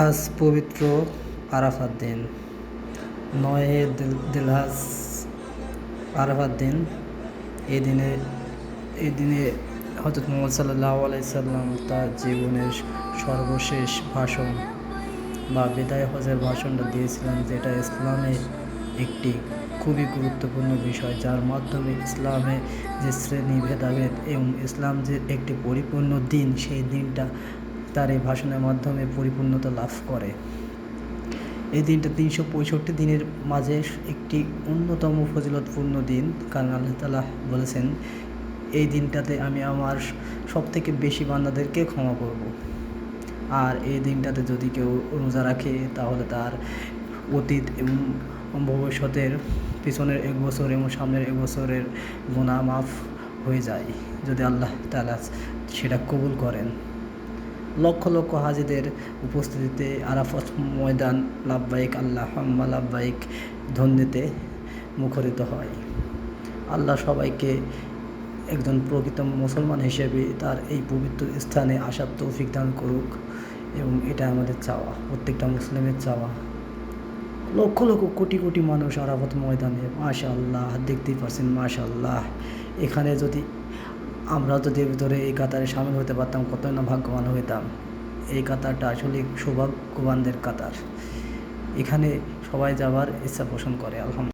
আজ পবিত্র আরাফাত দিন। নয় দিলহাজ আরাফাত দিন। এই দিনে এই দিনে হজরত মোহাম্মদ সাল্লাহ আলাইসাল্লাম তার জীবনের সর্বশেষ ভাষণ বা বিদায় হজের ভাষণটা দিয়েছিলেন, যেটা ইসলামে একটি খুবই গুরুত্বপূর্ণ বিষয়, যার মাধ্যমে ইসলামে যে শ্রেণি ভেদাভেদ এবং ইসলাম যে একটি পরিপূর্ণ দিন, সেই দিনটা তার এই ভাষণের মাধ্যমে পরিপূর্ণতা লাভ করে। এই দিনটা তিনশো পঁয়ষট্টি দিনের মাঝে একটি অন্যতম ফজিলতপূর্ণ দিন, কারণ আল্লাহ তালা বলেছেন, এই দিনটাতে আমি আমার সব থেকে বেশি বান্দাদেরকে ক্ষমা করব। আর এই দিনটাতে যদি কেউ রোজা রাখে, তাহলে তার অতীত এবং ভবিষ্যতের পিছনের এক বছর এবং সামনের এক বছরের গুণা মাফ হয়ে যায়, যদি আল্লাহ তালা সেটা কবুল করেন। লক্ষ লক্ষ হাজিদের উপস্থিতিতে আরাফত ময়দান লাভবাইক আল্লাহ হাম্মা লাভবাইক ধ্বনিতে মুখরিত হয়। আল্লাহ সবাইকে একজন প্রকৃত মুসলমান হিসেবে তার এই পবিত্র স্থানে আসার তৌফিক দান করুক এবং এটা আমাদের চাওয়া, প্রত্যেকটা মুসলিমের চাওয়া। লক্ষ লক্ষ কোটি কোটি মানুষ আরাফত ময়দানে মাশা আল্লাহ দেখতেই পারছেন মাশা আল্লাহ এখানে যদি আমরা যদি ভিতরে এই কাতারে সামিল হতে পারতাম, কতই না ভাগ্যবান হইতাম। এই কাতারটা আসলে সৌভাগ্যবানদের কাতার। এখানে সবাই যাবার ইচ্ছা পোষণ করে, আলহামদুলিল্লাহ।